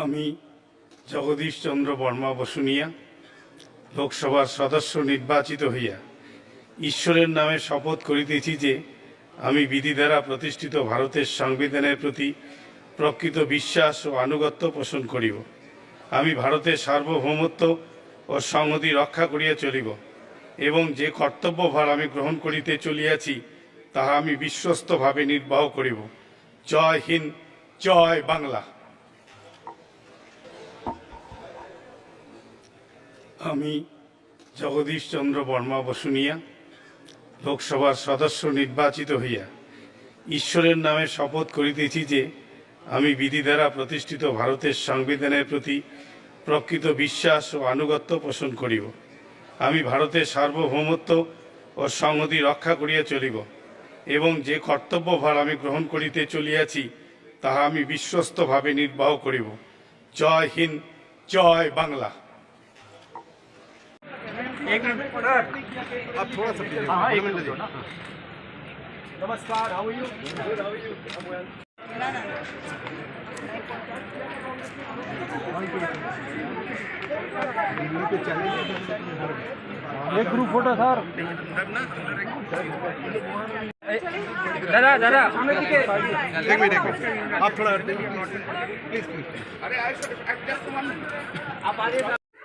আমি জগদীশ চন্দ্র বর্মা বসুনিয়া লোকসভার সদস্য নির্বাচিত হইয়া ঈশ্বরের নামে শপথ করিতেছি যে আমি বিধি দ্বারা প্রতিষ্ঠিত ভারতের সংবিধানের প্রতি প্রকৃত বিশ্বাস ও আনুগত্য পোষণ করিব। আমি ভারতের সার্বভৌমত্ব ও সংহতি রক্ষা করিয়া চলিব এবং যে কর্তব্যভার আমি গ্রহণ করিতে চলিয়াছি, তাহা আমি বিশ্বস্তভাবে নির্বাহ করিব। জয় হিন্দ, জয় বাংলা। আমি জগদীশ চন্দ্র বর্মা বসুনিয়া লোকসভার সদস্য নির্বাচিত হইয়া ঈশ্বরের নামে শপথ করিতেছি যে আমি বিধি দ্বারা প্রতিষ্ঠিত ভারতের সংবিধানের প্রতি প্রকৃত বিশ্বাস ও আনুগত্য পোষণ করিব। আমি ভারতের সার্বভৌমত্ব ও সংহতি রক্ষা করিয়া চলিব এবং যে কর্তব্যভার আমি গ্রহণ করিতে চলিয়াছি, তাহা আমি বিশ্বস্তভাবে নির্বাহ করিব। জয় হিন্দ, জয় বাংলা। एक मिनट सर आप थोड़ा सा हाँ एक मिनट दो ना नमस्कार how are you good how are you एक ग्रुप फ़ोटो सर दादा दादा। सामने दिखे एक मिनट एक मिनट। आप थोड़ा प्लीज़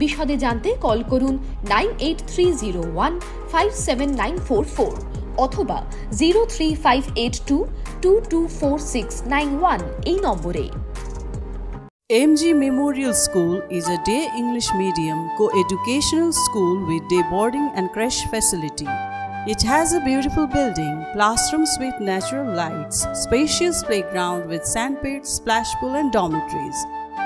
বিশদে জানতে কল করুন nine eight three zero one five seven nine four four অথবা zero three five eight two two two four six nine one এই নম্বরে MG Memorial School is a day English medium co-educational school with day boarding and creche facility. It has a beautiful building, classrooms with natural lights, spacious playground with sandpit, splash pool and dormitories,